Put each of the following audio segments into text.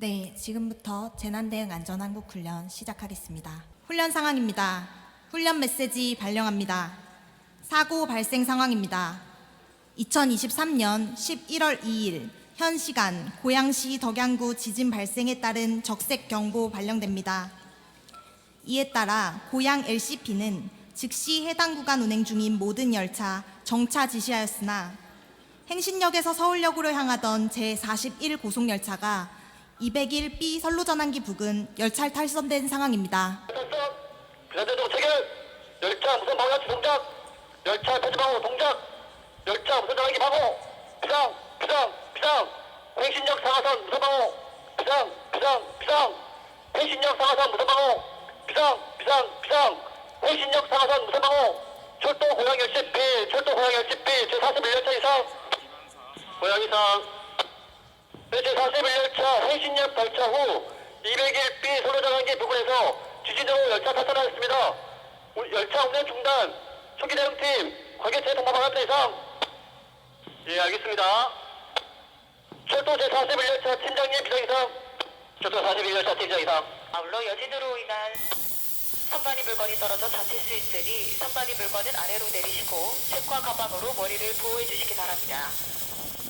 네, 지금부터 재난대응 안전한국 훈련 시작하겠습니다. 훈련 상황입니다. 훈련 메시지 발령합니다. 사고 발생 상황입니다. 2023년 11월 2일 현 시간 고양시 덕양구 지진 발생에 따른 적색 경보 발령됩니다. 이에 따라 고양 LCP는 즉시 해당 구간 운행 중인 모든 열차 정차 지시하였으나 행신역에서 서울역으로 향하던 제41 고속열차가 201B 선로전환기 부근 열차 탈선된 상황입니다. 탈선, 비상대동 체결, 열차 무선 방향 동작, 열차 배치 방호 동작, 열차 무선 장기 방호, 비상, 비상, 비상, 행신역 상하선 무선 방호, 비상, 비상, 비상, 행신역 상하선 무선 방호, 비상, 비상, 비상, 행신역 상하선 무선 방호, 철도 고양 열차B, 철도 고양 열차B 제 41열차 이상, 고양 이상. 제41열차 행신역 발차 후 201B 소로장항기 부근에서 지진으로 열차 탈선하였습니다. 우- 열차 운행 중단, 초기 대응팀, 관계체 통보 방합대 이상. 예, 알겠습니다. 철도 제41열차 팀장님 비상 이상. 철도 41열차 팀장 이상. 아울러 여진으로 인한 선반이 물건이 떨어져 다칠 수 있으니 선반이 물건은 아래로 내리시고 책과 가방으로 머리를 보호해 주시기 바랍니다.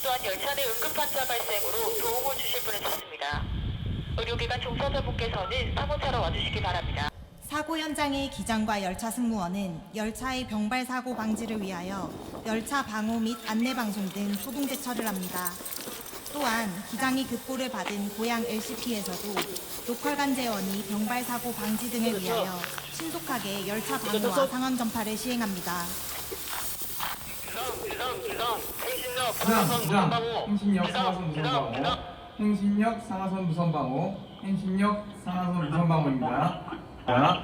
또한 열차 내 응급 환자 발생으로 도움을 주실 분을 찾습니다. 의료기관 종사자분께서는 사무차로 와주시기 바랍니다. 사고 현장의 기장과 열차 승무원은 열차의 병발 사고 방지를 위하여 열차 방호 및 안내 방송 등 소동 대처를 합니다. 또한 기장이 급보를 받은 고양 LCP에서도 로컬 간제원이 병발 사고 방지 등을 위하여 신속하게 열차 방호와 상황 전파를 시행합니다. 비상, 비상, 비상. 행신역 방호. 행신역 상하선 무선방호. 행신역 상하선 무선방호, 행신역 상하선 무선방호입니다. 자,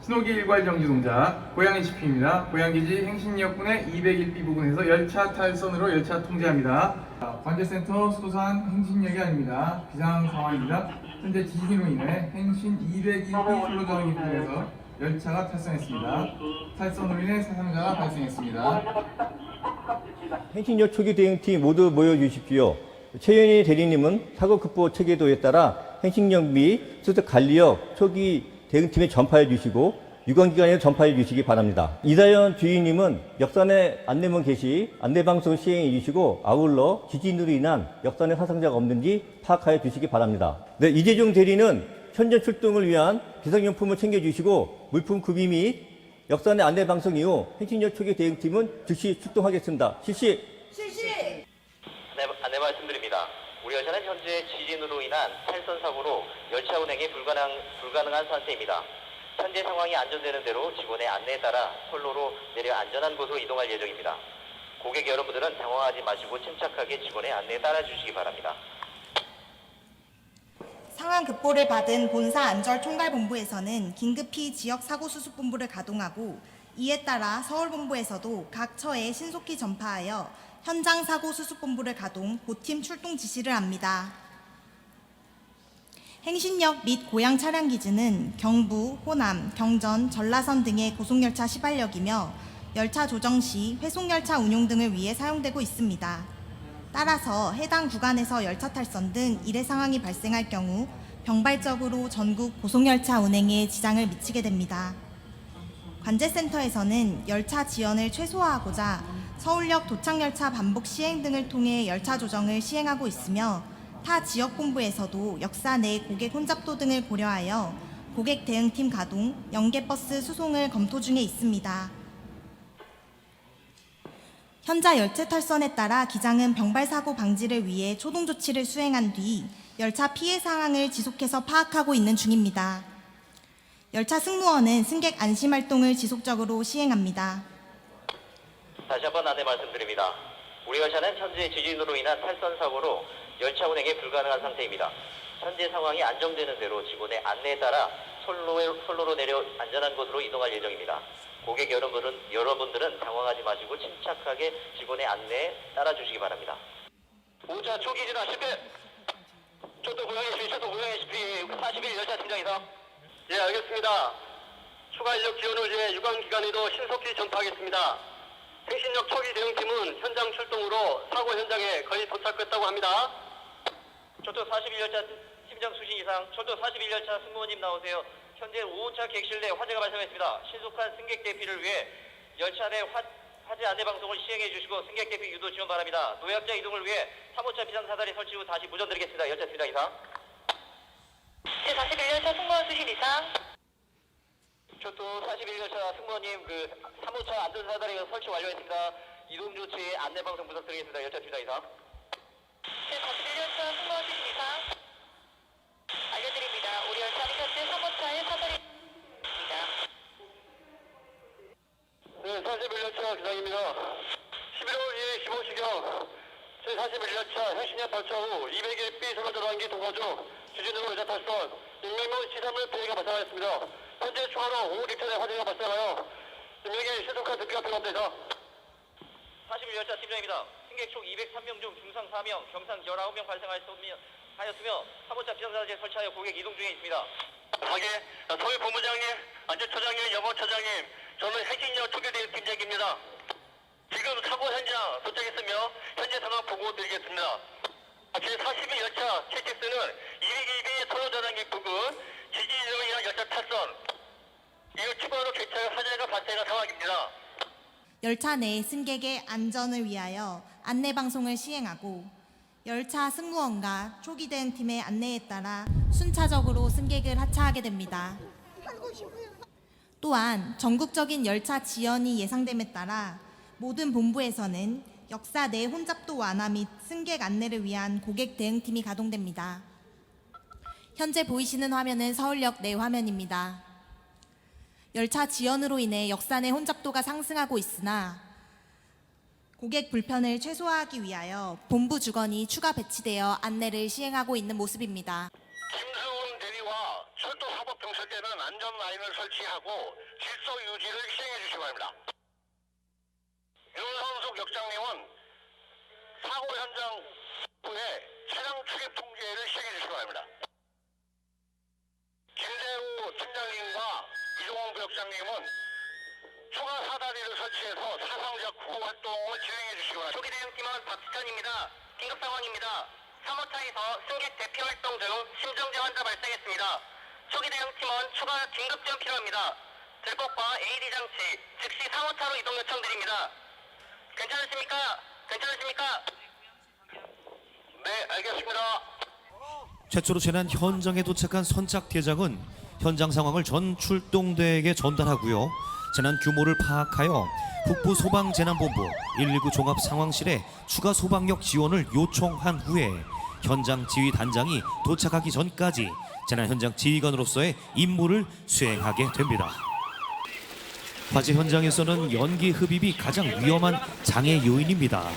신호기 일괄 정지 동작, 고양이 CP입니다. 고양기지 행신역 분의 201B 부근에서 열차 탈선으로 열차 통제합니다. 자, 관제센터 수도산 행신역이 아닙니다. 비상 상황입니다. 현재 지진으로 인해 행신 201B 선로정이 부근에서 열차가 탈선했습니다. 탈선으로 인해 사상자가 발생했습니다. 행신역 초기 대응팀 모두 모여주십시오. 최윤희 대리님은 사고 극복 체계도에 따라 행신역 및 수습 관리역 초기 대응팀에 전파해 주시고 유관기관에 전파해 주시기 바랍니다. 이다연 주인님은 역산의 안내문 게시, 안내방송 시행해 주시고 아울러 지진으로 인한 역산의 사상자가 없는지 파악하여 주시기 바랍니다. 네, 이재종 대리는 현장 출동을 위한 비상용품을 챙겨주시고 물품 구비 및 역산의 안내 방송 이후 행신역 초기 대응팀은 즉시 출동하겠습니다. 실시. 네, 안내 말씀드립니다. 우리 열차는 현재 지진으로 인한 탈선 사고로 열차 운행이 불가능, 불가능한 상태입니다. 현재 상황이 안전되는 대로 직원의 안내에 따라 선로로 내려 안전한 곳으로 이동할 예정입니다. 고객 여러분들은 당황하지 마시고 침착하게 직원의 안내에 따라 주시기 바랍니다. 상황 급보를 받은 본사 안전총괄본부에서는 긴급히 지역 사고 수습본부를 가동하고 이에 따라 서울본부에서도 각 처에 신속히 전파하여 현장 사고 수습본부를 가동, 보팀 출동 지시를 합니다. 행신역 및 고양 차량 기지는 경부, 호남, 경전, 전라선 등의 고속열차 시발역이며 열차 조정 시 회송열차 운용 등을 위해 사용되고 있습니다. 따라서 해당 구간에서 열차 탈선 등 일회 상황이 발생할 경우 병발적으로 전국 고속열차 운행에 지장을 미치게 됩니다. 관제센터에서는 열차 지연을 최소화하고자 서울역 도착열차 반복 시행 등을 통해 열차 조정을 시행하고 있으며 타 지역 본부에서도 역사 내 고객 혼잡도 등을 고려하여 고객 대응팀 가동, 연계버스 수송을 검토 중에 있습니다. 현자 열차 탈선에 따라 기장은 병발 사고 방지를 위해 초동 조치를 수행한 뒤 열차 피해 상황을 지속해서 파악하고 있는 중입니다. 열차 승무원은 승객 안심 활동을 지속적으로 시행합니다. 다시 한번 안내 말씀드립니다. 우리 열차는 현재 지진으로 인한 탈선 사고로 열차 운행이 불가능한 상태입니다. 현재 상황이 안정되는 대로 직원의 안내에 따라 선로로 내려 안전한 곳으로 이동할 예정입니다. 고객 여러분은, 여러분들은 당황하지 마시고 침착하게 직원의 안내에 따라 주시기 바랍니다. 5차 초기 진화 실패! 초도 고양이 SP, 초도 고양이 SP 41 열차 팀장 이상. 예, 알겠습니다. 추가 인력 지원을 위해 유관기관에도 신속히 전파하겠습니다. 행신역 초기 대응팀은 현장 출동으로 사고 현장에 거의 도착했다고 합니다. 철도 41열차 심장 수신 이상 철도 41열차 승무원님 나오세요. 현재 5호차 객실 내 화재가 발생했습니다. 신속한 승객 대피를 위해 열차 내 화, 화재 안내 방송을 시행해 주시고 승객 대피 유도 지원 바랍니다. 노약자 이동을 위해 3호차 비상사다리 설치 후 다시 무전드리겠습니다. 열차 팀장 이상. 제41열차 승무원 수신 이상. 철도 41열차 승무원님 그 3호차 안전사다리 설치 완료했습니다. 이동 조치 안내 방송 부탁드리겠습니다. 열차 팀장 이상. 제41열차 승무원 수신 이상. 알려드립니다. 우리 열차는 현재 3호차에 사다리 입니다. 네, 41열차 기장입니다. 11월 2일 15시경 제41열차 해신역 발차 후 201B 선로 들어간기 통과중 주진으로 여자 탈선 인명명 시설물 피해가 발생하였습니다. 현재 추가로 오후 입천에 화재가 발생하여 인명의 신속한 대피가 필요합니다. 41열차 팀장입니다. 승객 총 203명 중 중상 4명, 경상 19명 발생하였으며 하였으며 3호차 비상사제 설치하여 고객 이동 중에 있습니다. 하게 서울 본부장님, 안전처장님, 영어처장님, 저는 핵심역 초계대 팀장입니다. 지금 사고 현장 도착했으며 현재 상황 보고 드리겠습니다. 제42 열차 KTX는 201비 선호전환기 부근 지진으로 인한 열차 탈선 이후 추가로 개차 화재가 발생한 상황입니다. 열차 내 승객의 안전을 위하여 안내 방송을 시행하고 열차 승무원과 초기 대응팀의 안내에 따라 순차적으로 승객을 하차하게 됩니다. 또한 전국적인 열차 지연이 예상됨에 따라 모든 본부에서는 역사 내 혼잡도 완화 및 승객 안내를 위한 고객 대응팀이 가동됩니다. 현재 보이시는 화면은 서울역 내 화면입니다. 열차 지연으로 인해 역사 내 혼잡도가 상승하고 있으나 고객 불편을 최소화하기 위하여 본부 주건이 추가 배치되어 안내를 시행하고 있는 모습입니다. 김수훈 대리와 철도 사법 병설대는 안전 라인을 설치하고 질서 유지를 시행해 주시기 바랍니다. 윤선숙 역장님은 사고 현장 후에 차량 출입 통제를 시행해 주시기 바랍니다. 김대우 팀장님과 이종원 부역장님은 추가 사다리를 설치해서 사상자 구호 활동을 진행해 주시기 바랍니다. 초기 대응팀은 박지찬입니다. 긴급 상황입니다. 3호차에서 승객 대피 활동 중 심정지 환자 발생했습니다. 초기 대응팀은 추가 긴급 지원 필요합니다. 들꽃과 AD 장치, 즉시 3호차로 이동 요청드립니다. 괜찮으십니까? 괜찮으십니까? 네, 알겠습니다. 최초로 재난 현장에 도착한 선착 대장은 현장 상황을 전 출동대에게 전달하고요. 재난 규모를 파악하여 북부 소방재난본부 119 종합 상황실에 추가 소방력 지원을 요청한 후에 현장 지휘 단장이 도착하기 전까지 재난 현장 지휘관으로서의 임무를 수행하게 됩니다. 화재 현장에서는 연기 흡입이 가장 위험한 장애 요인입니다.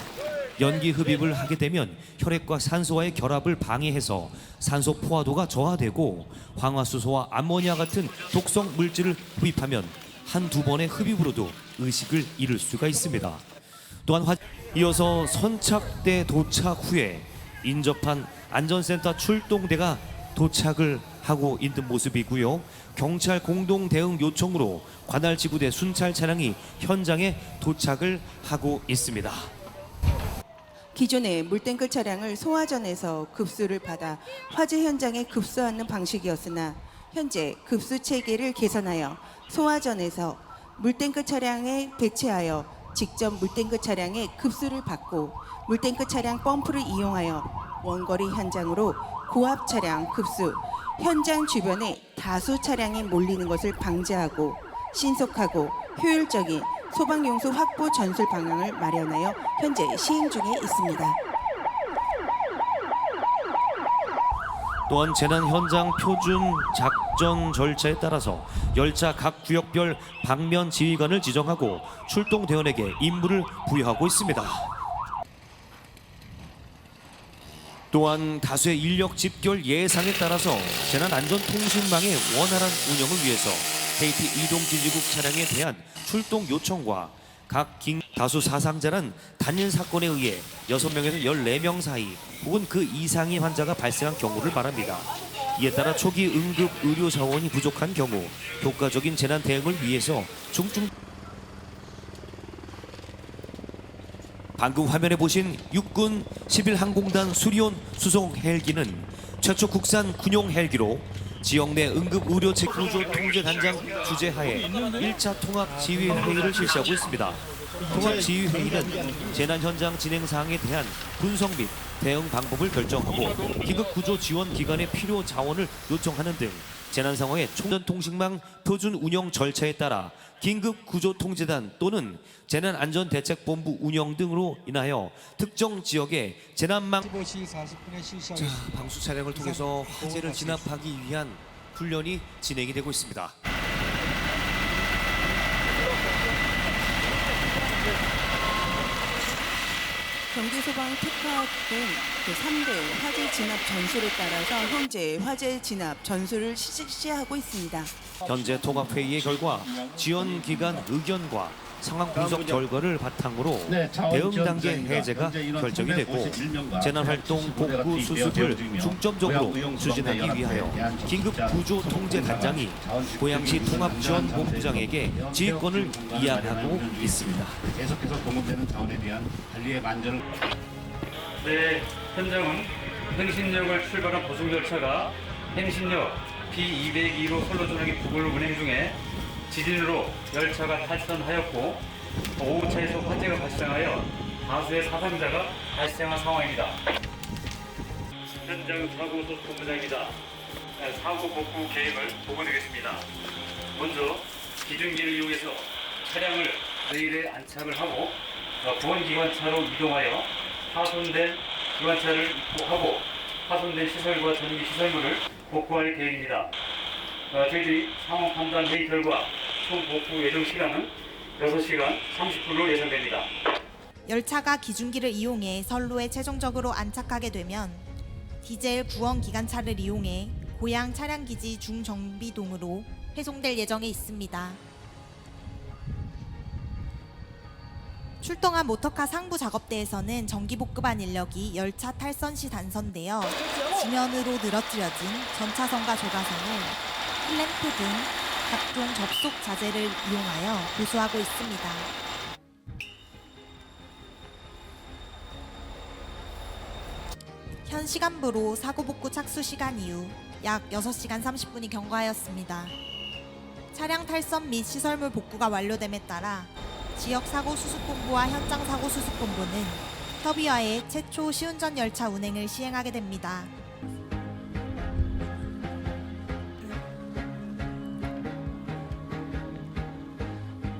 연기 흡입을 하게 되면 혈액과 산소와의 결합을 방해해서 산소 포화도가 저하되고 황화수소와 암모니아 같은 독성 물질을 흡입하면 한두 번의 흡입으로도 의식을 잃을 수가 있습니다. 또한 화... 이어서 선착대 도착 후에 인접한 안전센터 출동대가 도착을 하고 있는 모습이고요. 경찰 공동 대응 요청으로 관할 지구대 순찰 차량이 현장에 도착을 하고 있습니다. 기존의 물탱크 차량을 소화전에서 급수를 받아 화재 현장에 급수하는 방식이었으나 현재 급수 체계를 개선하여 소화전에서 물탱크 차량에 배치하여 직접 물탱크 차량에 급수를 받고 물탱크 차량 펌프를 이용하여 원거리 현장으로 고압 차량 급수 현장 주변에 다수 차량이 몰리는 것을 방지하고 신속하고 효율적인 소방용소 확보 전술 방향을 마련하여 현재 시행 중에 있습니다. 또한 재난 현장 표준 작전 절차에 따라서 열차 각 구역별 방면 지휘관을 지정하고 출동 대원에게 임무를 부여하고 있습니다. 또한 다수의 인력 집결 예상에 따라서 재난 안전 통신망의 원활한 운영을 위해서 KT 이동진리국 차량에 대한 출동 요청과 각 긴 다수 사상자는 단일 사건에 의해 6명에서 14명 사이 혹은 그 이상의 환자가 발생한 경우를 말합니다. 이에 따라 초기 응급 의료 자원이 부족한 경우 효과적인 재난 대응을 위해서 중증 방금 화면에 보신 육군 11항공단 수리온 수송 헬기는 최초 국산 군용 헬기로 지역 내 응급 의료 체크구조 통제 단장 주재하에 1차 통합 지휘 회의를 실시하고 있습니다. 통합 지휘 회의는 재난 현장 진행 사항에 대한 분석 및 대응 방법을 결정하고 긴급 구조 지원 기관의 필요 자원을 요청하는 등 재난 상황의 총전 통신망 표준 운영 절차에 따라 긴급 구조 통제단 또는 재난 안전 대책 본부 운영 등으로 인하여 특정 지역의 재난망 15시 40분에 자. 방수 차량을 통해서 화재를 진압하기 위한 훈련이 진행이 되고 있습니다. 경기소방 특화 등그 3대 화재 진압 전술에 따라서 현재 화재 진압 전술을 실시하고 있습니다. 현재 통합 회의의 결과 지원 기관 의견과 상황 분석 결과를 바탕으로 네, 대응 단계. 해제가 결정이 되고 351명과 재난 활동 부대가 복구 수습을 중점적으로 추진하기 위하여 긴급 구조 통제 단장이 고양시 구조 통합 지원 안전 본부장에게 대응 지휘권을 이양하고 있습니다. 계속해서 공급되는 자원에 대한 관리의 만전을 네, 현장은 행신역을 출발한 고속 열차가 행신역 B202로 선로전역의 부근을 운행 중에 지진으로 열차가 탈선하였고 오후차에서 화재가 발생하여 다수의 사상자가 발생한 상황입니다. 현장 사고 소통부장입니다. 네, 사고 복구 계획을 보고드리겠습니다. 먼저 기중기를 이용해서 차량을 레일에 안착을 하고 어, 보안기관차로 이동하여 파손된 기관차를 입고하고 파손된 시설과 전기 시설물을 복구할 계획입니다. 어, 저희들이 상황 판단 회의 결과 총 복구 예정 시간은 6시간 30분으로 예상됩니다. 열차가 기중기를 이용해 선로에 최종적으로 안착하게 되면 디젤 구원 기관차를 이용해 고양 차량기지 중정비동으로 회송될 예정에 있습니다. 출동한 모터카 상부 작업대에서는 전기 복급한 인력이 열차 탈선 시 단선되어 지면으로 늘어뜨려진 전차선과 조가선을 클램프 등 각종 접속 자재를 이용하여 보수하고 있습니다. 현 시간부로 사고 복구 착수 시간 이후 약 6시간 30분이 경과하였습니다. 차량 탈선 및 시설물 복구가 완료됨에 따라 지역 사고 수습본부와 현장 사고 수습본부는 협의하에 최초 시운전 열차 운행을 시행하게 됩니다.